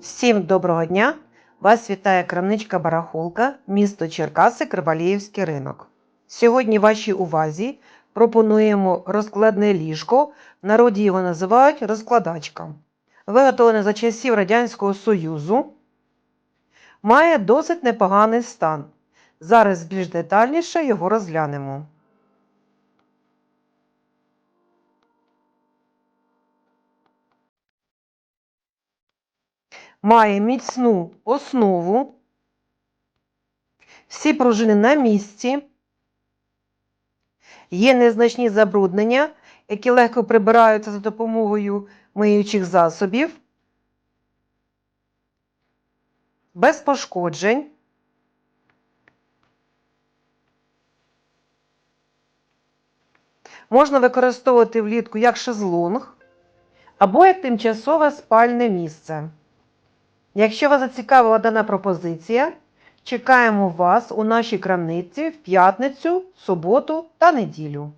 Всім доброго дня! Вас вітає крамничка Барахолка, місто Черкаси, Криваліївський ринок. Сьогодні вашій увазі пропонуємо розкладне ліжко. В народі його називають розкладачка. Виготовлене за часів Радянського Союзу. Має досить непоганий стан. Зараз більш детальніше його розглянемо. Має міцну основу. Всі пружини на місці. Є незначні забруднення, які легко прибираються за допомогою миючих засобів. Без пошкоджень. Можна використовувати влітку як шезлонг або як тимчасове спальне місце. Якщо вас зацікавила дана пропозиція, чекаємо вас у нашій крамниці в п'ятницю, суботу та неділю.